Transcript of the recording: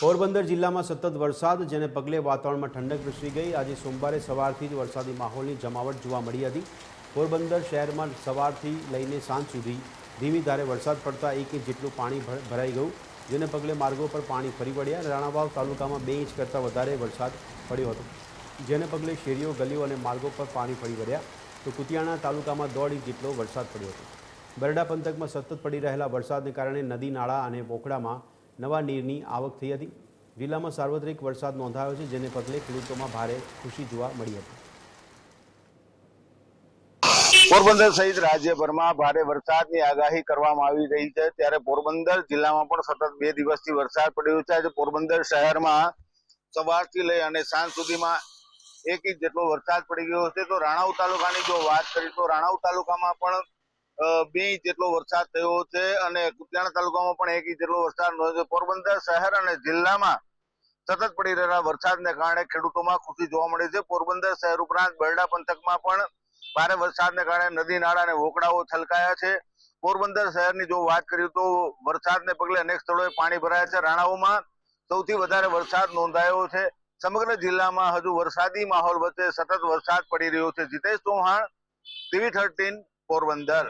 પોરબંદર જિલ્લામાં સતત વરસાદ, જેને પગલે વાતાવરણમાં ઠંડક પ્રસરી ગઈ. આજે સોમવારે સવારથી જ વરસાદી માહોલની જમાવટ જોવા મળી હતી. પોરબંદર શહેરમાં સવારથી લઈને સાંજ સુધી ધીમી ધારે વરસાદ પડતા એક ઇંચ જેટલું પાણી ભર- ભરાઈ ગયું, જેને પગલે માર્ગો પર પાણી ફરી વળ્યા. રાણાવાવ તાલુકામાં બે ઇંચ કરતાં વધારે વરસાદ પડ્યો હતો, જેને પગલે શેરીઓ, ગલીઓ અને માર્ગો પર પાણી ફરી વળ્યા. તો કુતિયાણા તાલુકામાં દોઢ ઇંચ જેટલો વરસાદ પડ્યો હતો. બરડા પંથકમાં સતત પડી રહેલા વરસાદને કારણે નદી, નાળા અને પોખડામાં નવા નીરની આવક થઈ હતી. જિલ્લામાં સાર્વત્રિક વરસાદ નોંધાયો છે, જેને પગલે ખેડૂતોમાં ભારે ખુશી જોવા મળી હતી. પોરબંદર સહિત રાજ્યભરમાં ભારે વરસાદની આગાહી કરવામાં આવી રહી છે. ત્યારે પોરબંદર જિલ્લામાં પણ સતત બે દિવસથી વરસાદ પડ્યો છે. આજે પોરબંદર શહેરમાં સવારથી લઈ અને સાંજ સુધીમાં એક ઇંચ જેટલો વરસાદ પડી ગયો છે. તો રાણાઉ તાલુકાની જો વાત કરી, તો રાણાઉ તાલુકામાં પણ બે જેટલો વરસાદ થયો છે અને કુતિયાણા તાલુકામાં પણ એક ઇંચ જેટલો વરસાદ નોંધ્યો છે. પોરબંદર શહેર અને જિલ્લામાં સતત પડી રહેલા વરસાદને કારણે ખેડૂતોમાં ખુશી જોવા મળી છે. પોરબંદર શહેર ઉપરાંત બરડા પંથકમાં પણ ભારે વરસાદને કારણે નદી, નાળા અને વોકડાઓ છલકાયા છે. પોરબંદર શહેરની જો વાત કરીએ તો વરસાદને પગલે અનેક સ્થળોએ પાણી ભરાયા છે. રાણાઓમાં સૌથી વધારે વરસાદ નોંધાયો છે. સમગ્ર જિલ્લામાં હજુ વરસાદી માહોલ વચ્ચે સતત વરસાદ પડી રહ્યો છે. Jitesh Chauhan, TV thirteen Porbandar